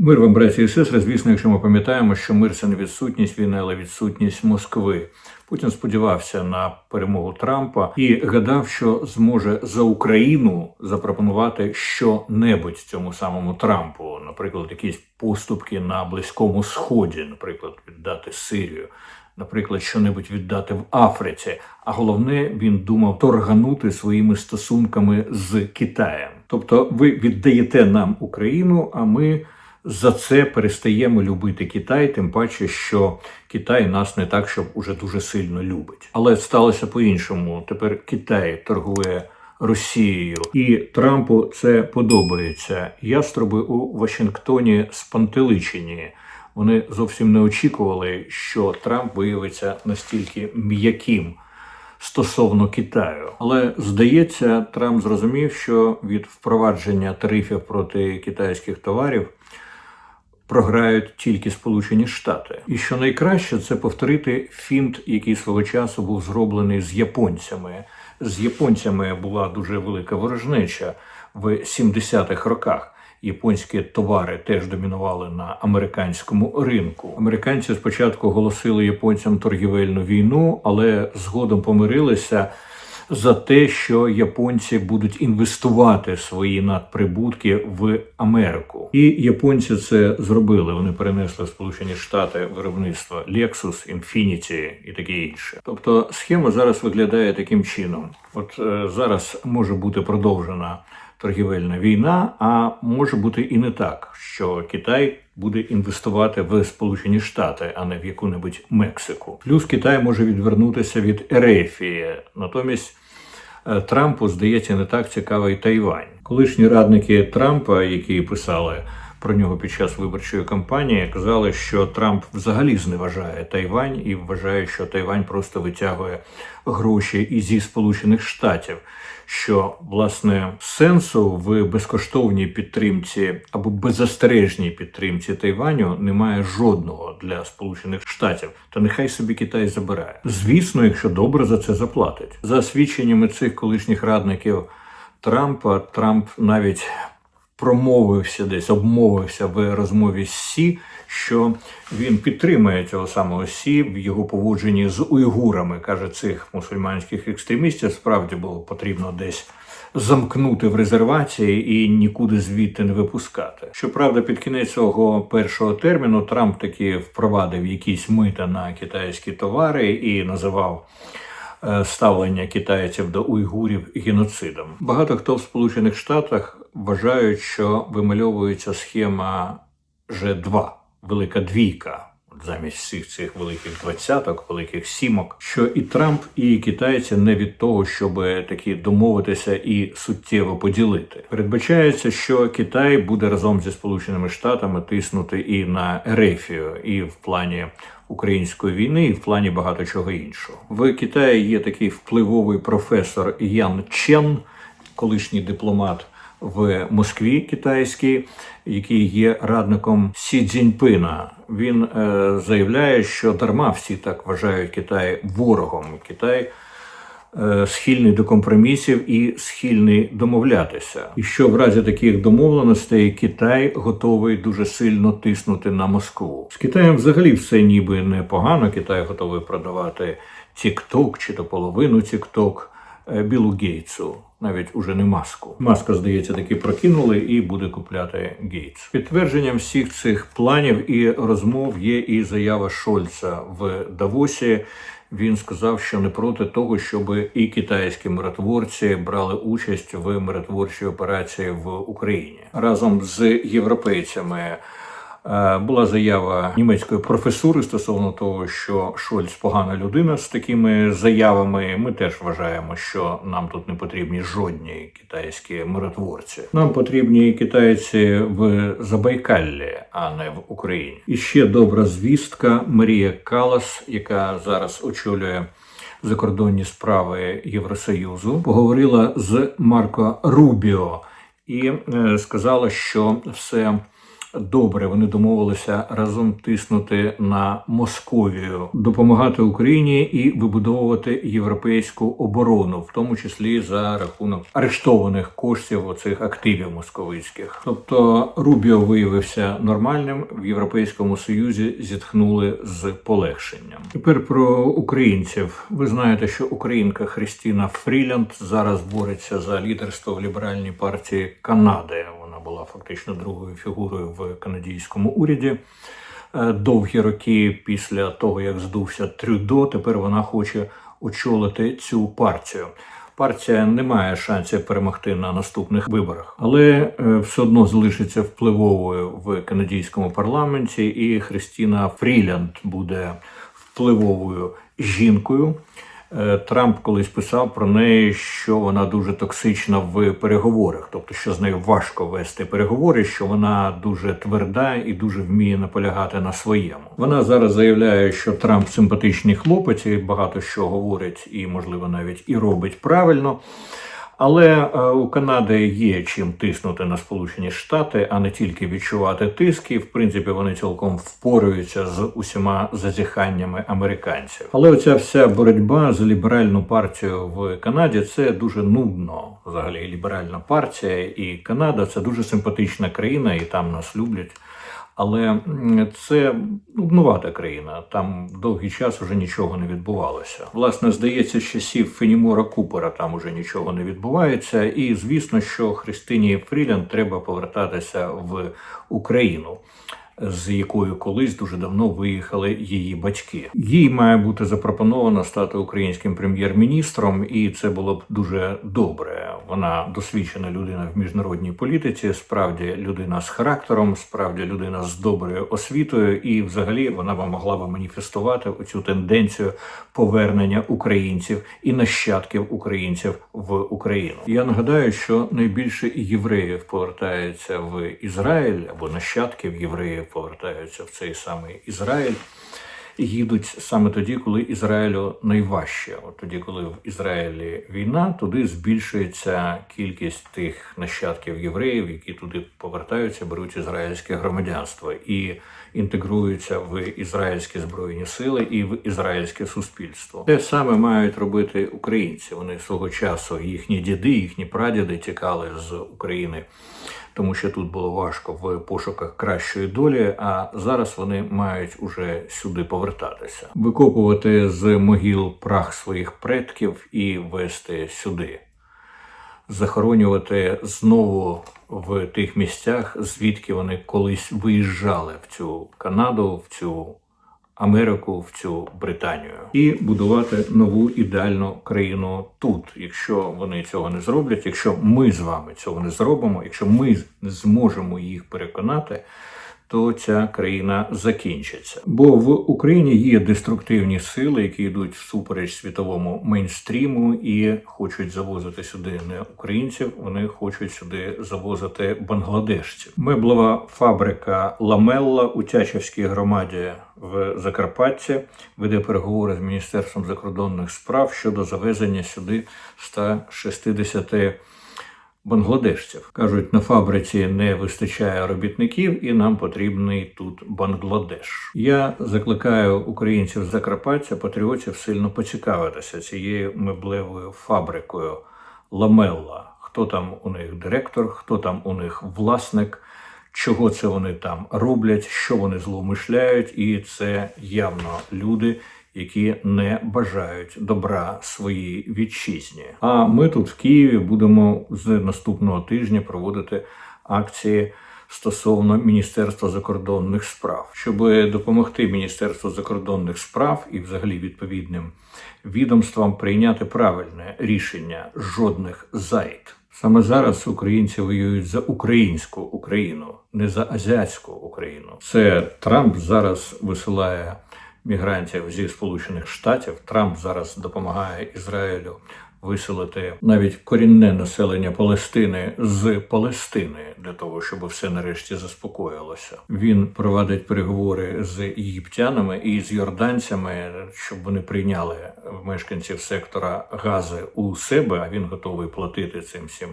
Мир вам, браті і сестри, звісно, якщо ми пам'ятаємо, що мир це не відсутність війни, але відсутність Москви. Путін сподівався на перемогу Трампа і гадав, що зможе за Україну запропонувати що-небудь цьому самому Трампу, наприклад, якісь поступки на Близькому Сході, наприклад, віддати Сирію. Наприклад, що-небудь віддати в Африці, а головне, він думав торганути своїми стосунками з Китаєм. Тобто, ви віддаєте нам Україну, а ми за це перестаємо любити Китай, тим паче, що Китай нас не так, щоб уже дуже сильно любить. Але сталося по-іншому. Тепер Китай торгує Росією, і Трампу це подобається. Ястроби у Вашингтоні спантеличені. Вони зовсім не очікували, що Трамп виявиться настільки м'яким стосовно Китаю. Але здається, Трамп зрозумів, що від впровадження тарифів проти китайських товарів програють тільки Сполучені Штати. І що найкраще, це повторити фінт, який свого часу був зроблений з японцями. З японцями була дуже велика ворожнеча в 70-х роках. Японські товари теж домінували на американському ринку. Американці спочатку оголосили японцям торгівельну війну, але згодом помирилися за те, що японці будуть інвестувати свої надприбутки в Америку. І японці це зробили. Вони перенесли в Сполучені Штати виробництво Lexus, Infiniti і таке інше. Тобто схема зараз виглядає таким чином: от е, зараз може бути продовжена торгівельна війна, а може бути і не так, що Китай буде інвестувати в Сполучені Штати, а не в яку-небудь Мексику. Плюс Китай може відвернутися від Ерефії. Натомість е, Трампу здається не так цікавий Тайвань. Колишні радники Трампа, які писали про нього під час виборчої кампанії, казали, що Трамп взагалі зневажає Тайвань і вважає, що Тайвань просто витягує гроші і зі Сполучених Штатів. Що власне сенсу в безкоштовній підтримці або беззастережній підтримці Тайваню немає жодного для Сполучених Штатів, та нехай собі Китай забирає. Звісно, якщо добре за це заплатить. За свідченнями цих колишніх радників Трампа, Трамп навіть промовився десь, обмовився в розмові з Сі, що він підтримує цього самого Сі в його поводженні з уйгурами. каже, цих мусульманських екстремістів справді було потрібно десь замкнути в резервації і нікуди звідти не випускати. Щоправда, під кінець цього першого терміну Трамп таки впровадив якісь мита на китайські товари і називав. Е, Ставлення китайців до уйгурів геноцидом. Багато хто в Сполучених Штатах вважають, що вимальовується схема Ж2, велика двійка. Замість всіх цих великих двадцяток, великих сімок, що і Трамп, і китайці не від того, щоб таки домовитися і суттєво поділити. Передбачається, що Китай буде разом зі Сполученими Штатами тиснути і на Ерефію, і в плані української війни, і в плані багато чого іншого. В Китаї є такий впливовий професор Ян Чен, колишній дипломат в Москві китайський, який є радником Сі Цзіньпина. Він е, заявляє, що дарма всі так вважають Китай ворогом. Китай е, схильний до компромісів і схильний домовлятися. І що в разі таких домовленостей Китай готовий дуже сильно тиснути на Москву. З Китаєм взагалі все ніби непогано. Китай готовий продавати TikTok чи то половину е, Білу Гейтсу. Навіть уже не маску. Маска, здається, таки прокинули і буде купляти Гейтс. Підтвердженням всіх цих планів і розмов є і заява Шольца в Давосі. Він сказав, що не проти того, щоб і китайські миротворці брали участь в миротворчій операції в Україні разом з європейцями. Е, Була заява німецької професури стосовно того, що Шольц погана людина з такими заявами. Ми теж вважаємо, що нам тут не потрібні жодні китайські миротворці. Нам потрібні китайці в Забайкаллі, а не в Україні. І ще добра звістка Марія Калас, яка зараз очолює. Закордонні справи Євросоюзу поговорила з Марко Рубіо і е, сказала, що все добре. Вони домовилися разом тиснути на Московію, допомагати Україні і вибудовувати європейську оборону, в тому числі за рахунок арештованих коштів оцих активів московицьких. Тобто Рубіо виявився нормальним в Європейському Союзі. Зітхнули з полегшенням. Тепер про українців. Ви знаєте, що українка Христіна Фрілянд зараз бореться за лідерство в ліберальній партії Канади. Вона була фактично другою фігурою в канадійському уряді. Е, Довгі роки після того, як здувся Трюдо, тепер вона хоче очолити цю партію. Партія не має шансів перемогти на наступних виборах, але е, все одно залишиться впливовою в канадійському парламенті, і Христіна Фрілянд буде впливовою жінкою. Е, Трамп колись писав про неї, що вона дуже токсична в переговорах, тобто що з нею важко вести переговори, що вона дуже тверда і дуже вміє наполягати на своєму. Вона зараз заявляє, що Трамп симпатичний хлопець і багато що говорить, і можливо навіть і робить правильно. Але е, у Канади є чим тиснути на Сполучені Штати, а не тільки відчувати тиск. І, в принципі, вони цілком впораються з усіма зазіханнями американців. Але оця вся боротьба за ліберальну партію в Канаді це дуже нудно. Взагалі, ліберальна партія і Канада це дуже симпатична країна, і там нас люблять. Але це нувата країна. Там довгий час вже нічого не відбувалося. Власне, здається, з часів Фенімора Купера там уже нічого не відбувається. І звісно, що Христині Фрілянд треба повертатися в Україну. З якою колись дуже давно виїхали її батьки, їй має бути запропоновано стати українським прем'єр-міністром, і це було б дуже добре. Вона досвідчена людина в міжнародній політиці, справді людина з характером, справді людина з доброю освітою, і взагалі вона б могла б маніфестувати оцю тенденцію повернення українців і нащадків українців в Україну. Я нагадаю, що найбільше євреїв повертається в Ізраїль або нащадків євреїв повертаються в цей самий Ізраїль. І їдуть саме тоді, коли Ізраїлю найважче. От тоді, коли в Ізраїлі війна, туди збільшується кількість тих нащадків євреїв, які туди повертаються, беруть ізраїльське громадянство і інтегруються в ізраїльські збройні сили і в ізраїльське суспільство. Те саме мають робити українці. Вони свого часу їхні діди, їхні прадіди тікали з України тому що тут було важко в пошуках кращої долі. А зараз вони мають уже сюди повертатися, викопувати з могіл прах своїх предків і вести сюди, захоронювати знову в тих місцях, звідки вони колись виїжджали в цю Канаду, в цю. Америку в цю Британію і будувати нову ідеальну країну тут. Якщо вони цього не зроблять, якщо ми з вами цього не зробимо, якщо ми не зможемо їх переконати. То ця країна закінчиться, бо в Україні є деструктивні сили, які йдуть всупереч світовому мейнстріму і хочуть завозити сюди не українців, вони хочуть сюди завозити бангладешців. Меблова фабрика Ламелла у Тячівській громаді в Закарпатті веде переговори з міністерством закордонних справ щодо завезення сюди 160 бангладешців. Кажуть, на фабриці не вистачає робітників, і нам потрібний тут Бангладеш. Я закликаю українців Закарпаття, патріотів сильно поцікавитися цією меблевою фабрикою Ламелла. Хто там у них директор, хто там у них власник. Чого це вони там роблять, що вони злоумишляють, і це явно люди, які не бажають добра своїй вітчизні. А ми тут в Києві будемо з наступного тижня проводити акції. Стосовно Міністерства закордонних справ, щоб допомогти Міністерству закордонних справ і, взагалі, відповідним відомствам прийняти правильне рішення жодних зайд. Саме зараз українці воюють за українську Україну, не за азіатську Україну. Це Трамп зараз висилає мігрантів зі Сполучених Штатів. Трамп зараз допомагає Ізраїлю виселити навіть корінне населення Палестини з Палестини для того, щоб все нарешті заспокоїлося. Він провадить переговори з єгиптянами і з йорданцями, щоб вони прийняли мешканців сектора Гази у себе. А він готовий платити цим всім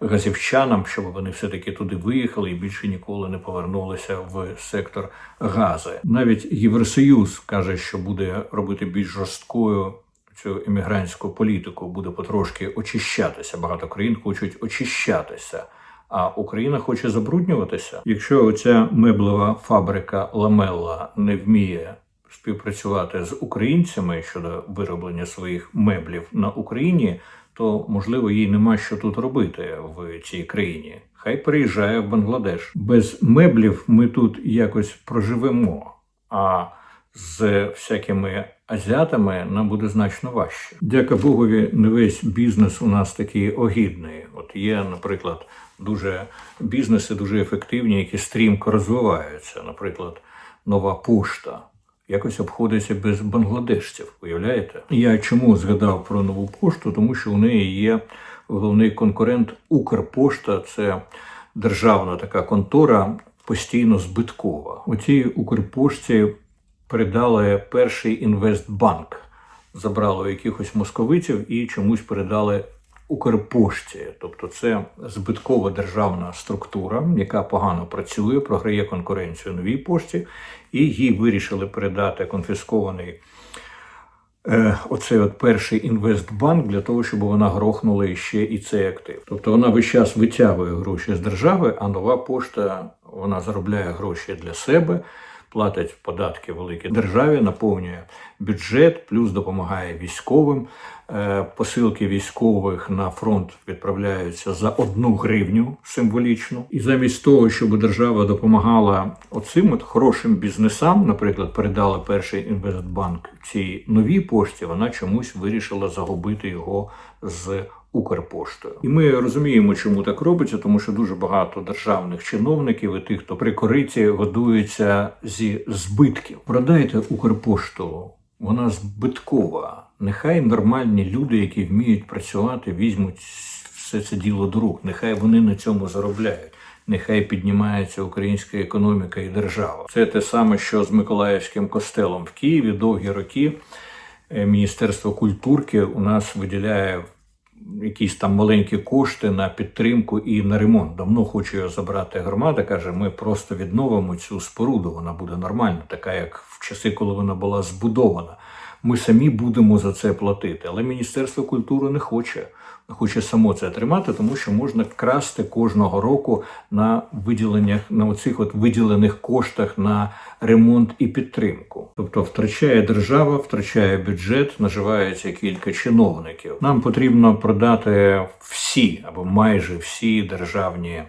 газівчанам, щоб вони все таки туди виїхали і більше ніколи не повернулися в сектор Гази. Навіть Євросоюз каже, що буде робити більш жорсткою цю іммігрантську політику, буде потрошки очищатися. Багато країн хочуть очищатися. А Україна хоче забруднюватися. Якщо оця меблева фабрика Ламелла не вміє співпрацювати з українцями щодо вироблення своїх меблів на Україні, то можливо їй нема що тут робити в цій країні. Хай переїжджає в Бангладеш. Без меблів ми тут якось проживемо. А з всякими азіатами нам буде значно важче. Дяка Богові, не весь бізнес у нас такий огідний. От є, наприклад, дуже бізнеси дуже ефективні, які стрімко розвиваються. Наприклад, нова пошта. Якось обходиться без бангладешців, уявляєте? Я чому згадав про нову пошту? Тому що у неї є головний конкурент Укрпошта. Це державна така контора, постійно збиткова. У цій Укрпошті передали перший інвестбанк, забрали якихось московитів і чомусь передали Укрпошті. Тобто це збиткова державна структура, яка погано працює, програє конкуренцію новій пошті, і їй вирішили передати конфіскований. е, Оцей от перший інвестбанк для того, щоб вона грохнула ще і цей актив. Тобто вона весь час витягує гроші з держави, а нова пошта вона заробляє гроші для себе, платить податки великі державі, наповнює бюджет, плюс допомагає військовим. Е, Посилки військових на фронт відправляються за одну гривню символічно. І замість того, щоб держава допомагала оцим от хорошим бізнесам, наприклад, передали перший інвестбанк цій новій пошті, вона чомусь вирішила загубити його з Укрпоштою. І ми розуміємо, чому так робиться, тому що дуже багато державних чиновників і тих, хто при кориті годується зі збитків. Продайте Укрпошту, вона збиткова. Нехай нормальні люди, які вміють працювати, візьмуть все це діло до рук. Нехай вони на цьому заробляють. Нехай піднімається українська економіка і держава. Це те саме, що з Миколаївським костелом в Києві довгі роки. е, Міністерство культурки у нас виділяє якісь там маленькі кошти на підтримку і на ремонт. Давно хоче його забрати громада. каже: ми просто відновимо цю споруду. Вона буде нормальна, така як в часи, коли вона була збудована. Ми самі будемо за це платити. Але Міністерство культури не хоче. Хоче само це тримати, тому що можна красти кожного року на виділеннях на оцих от виділених коштах на ремонт і підтримку. Тобто втрачає держава, втрачає бюджет, наживається кілька чиновників. Нам потрібно продати всі або майже всі державні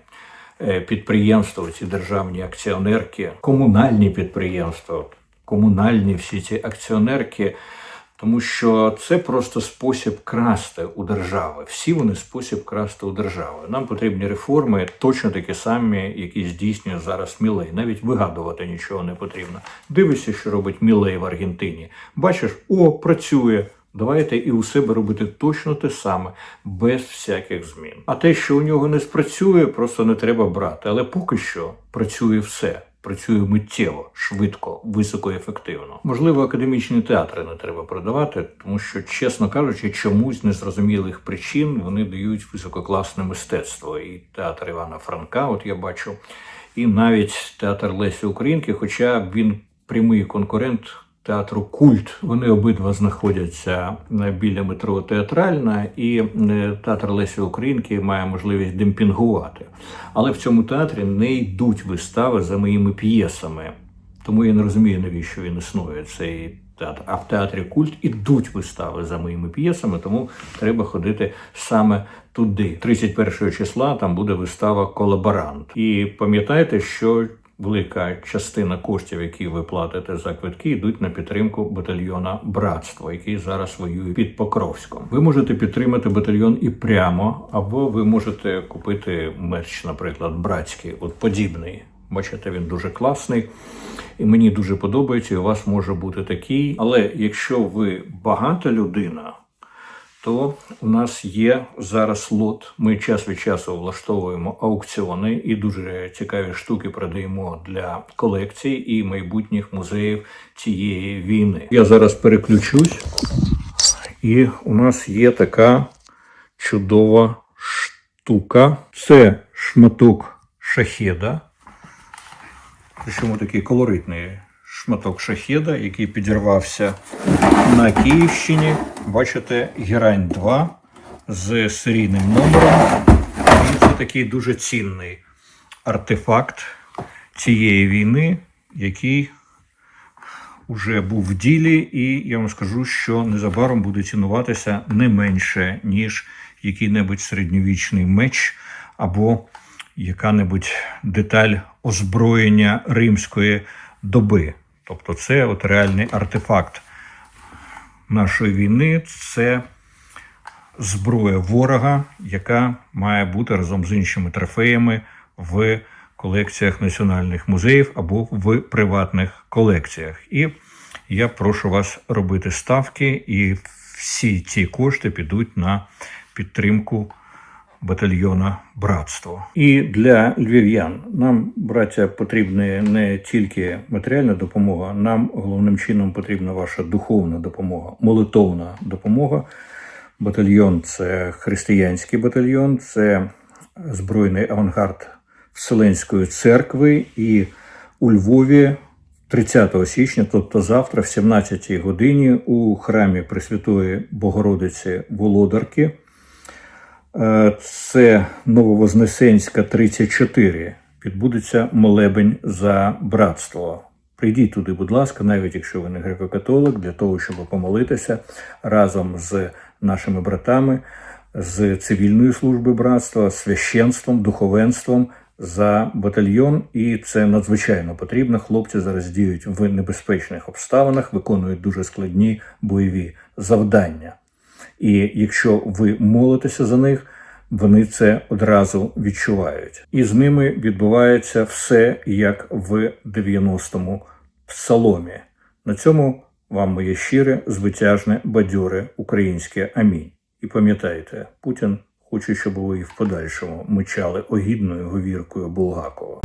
е, підприємства, ці державні акціонерки, комунальні підприємства, комунальні всі ці акціонерки. Тому що це просто спосіб красти у держави. Всі вони спосіб красти у держави. Нам потрібні реформи, точно такі самі, які здійснює зараз Мілей. Навіть вигадувати нічого не потрібно. Дивишся, що робить Мілей в Аргентині. Бачиш, о, працює. Давайте і у себе робити точно те саме, без всяких змін. А те, що у нього не спрацює, просто не треба брати. Але поки що працює все. Працює миттєво, швидко, високоефективно. Можливо, академічні театри не треба продавати, тому що, чесно кажучи, чомусь незрозумілих причин вони дають висококласне мистецтво. І театр Івана Франка, от я бачу, і навіть театр Лесі Українки, хоча він прямий конкурент театру Культ. Вони обидва знаходяться біля метро Театральна, і е, театр Лесі Українки має можливість демпінгувати. Але в цьому театрі не йдуть вистави за моїми п'єсами. Тому я не розумію, навіщо він існує цей театр. А в театрі культ ідуть вистави за моїми п'єсами, тому треба ходити саме туди. 31 числа там буде вистава Колаборант. І пам'ятайте, що велика частина коштів, які ви платите за квитки, йдуть на підтримку батальйона Братство, який зараз воює під Покровськом. Ви можете підтримати батальйон і прямо, або ви можете купити мерч, наприклад, братський, от подібний. Бачите, він дуже класний, і мені дуже подобається. І у вас може бути такий. Але якщо ви багата людина, то у нас є зараз лот. Ми час від часу влаштовуємо аукціони і дуже цікаві штуки продаємо для колекцій і майбутніх музеїв цієї війни. Я зараз переключусь, і у нас є така чудова штука. Це шматок шахеда. Причому такий колоритний шматок шахеда, який підірвався на Київщині. Бачите, Герань 2 з серійним номером. І це такий дуже цінний артефакт цієї війни, який вже був в ділі, і я вам скажу, що незабаром буде цінуватися не менше, ніж який-небудь середньовічний меч або яка-небудь деталь озброєння римської доби. Тобто, це от реальний артефакт нашої війни, це зброя ворога, яка має бути разом з іншими трофеями в колекціях національних музеїв або в приватних колекціях. І я прошу вас робити ставки, і всі ці кошти підуть на підтримку батальйона Братство. І для львів'ян нам, браття, потрібна не тільки матеріальна допомога, нам головним чином потрібна ваша духовна допомога, молитовна допомога. Батальйон це християнський батальйон, це збройний авангард Вселенської церкви. І у Львові 30 січня, тобто завтра, в 17 годині, у храмі Пресвятої Богородиці Володарки. Е, Це Нововознесенська 34. Відбудеться молебень за братство. Прийдіть туди, будь ласка, навіть якщо ви не греко-католик, для того, щоб помолитися разом з нашими братами з цивільної служби братства, священством, духовенством за батальйон. І це надзвичайно потрібно. Хлопці зараз діють в небезпечних обставинах, виконують дуже складні бойові завдання. І якщо ви молитеся за них, вони це одразу відчувають. І з ними відбувається все як в 90-му псаломі. На цьому вам моє щире, звитяжне, бадьоре українське амінь. І пам'ятайте, Путін хоче, щоб ви в подальшому мичали огідною говіркою Булгакова.